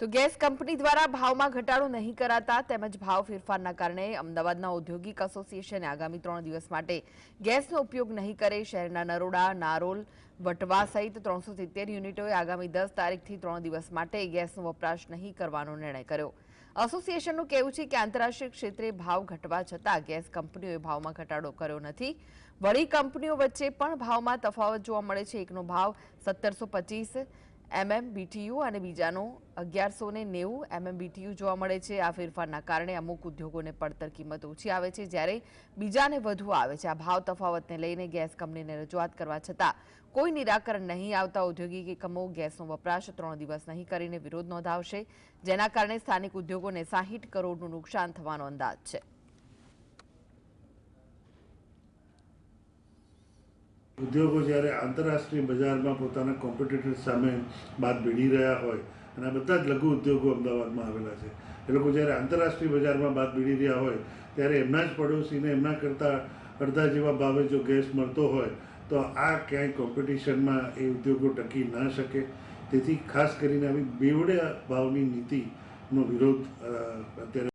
તો gas company દ્વારા ભાવમાં ઘટાડો નહીં કરાતા તેમજ ભાવ ફેરફારના કારણે અમદાવાદના ઔદ્યોગિક એસોસિએશને આગામી ત્રણ દિવસ માટે ગેસનો ઉપયોગ નહીં કરે. શહેરના નરોડા, નારોલ, વટવા સહિત ત્રણસો સિત્તેર યુનિટોએ આગામી દસ તારીખથી ત્રણ દિવસ માટે ગેસનો વપરાશ નહીં કરવાનો નિર્ણય કર્યો. એસોસિએશનનું કહેવું છે કે આંતરરાષ્ટ્રીય ક્ષેત્રે ભાવ ઘટવા છતાં ગેસ કંપનીઓએ ભાવમાં ઘટાડો કર્યો નથી. વળી કંપનીઓ વચ્ચે પણ ભાવમાં તફાવત જોવા મળે છે. એકનો ભાવ સત્તરસો પચીસ એમએમ બીટીયુ અને બીજાનો અગિયારસો ને નેવું એમએમ બીટીયુ જોવા મળે છે. આ ફેરફારના કારણે અમુક ઉદ્યોગોને પડતર કિંમત ઓછી આવે છે, જ્યારે બીજાને વધુ આવે છે. આ ભાવ તફાવતને લઈને ગેસ કંપનીને રજૂઆત કરવા છતાં કોઈ નિરાકરણ નહીં આવતા ઔદ્યોગિક એકમો ગેસનો વપરાશ ત્રણ દિવસ નહીં કરીને વિરોધ નોંધાવશે, જેના કારણે સ્થાનિક ઉદ્યોગોને સાહીઠ કરોડનું નુકસાન થવાનો અંદાજ છે. ઉદ્યોગો જ્યારે આંતરરાષ્ટ્રીય બજારમાં પોતાના કોમ્પિટિટર સામે બાદ ભીડી રહ્યા હોય, અને આ બધા જ લઘુ ઉદ્યોગો અમદાવાદમાં આવેલા છે. એ લોકો જ્યારે આંતરરાષ્ટ્રીય બજારમાં બાદ ભીડી રહ્યા હોય, ત્યારે એમના જ પડોશીને એમના કરતાં અડધા જેવા ભાવે જો ગેસ મળતો હોય, તો આ ક્યાંય કોમ્પિટિશનમાં એ ઉદ્યોગો ટકી ન શકે. તેથી ખાસ કરીને આવી બેવડે ભાવની નીતિનો વિરોધ અત્યારે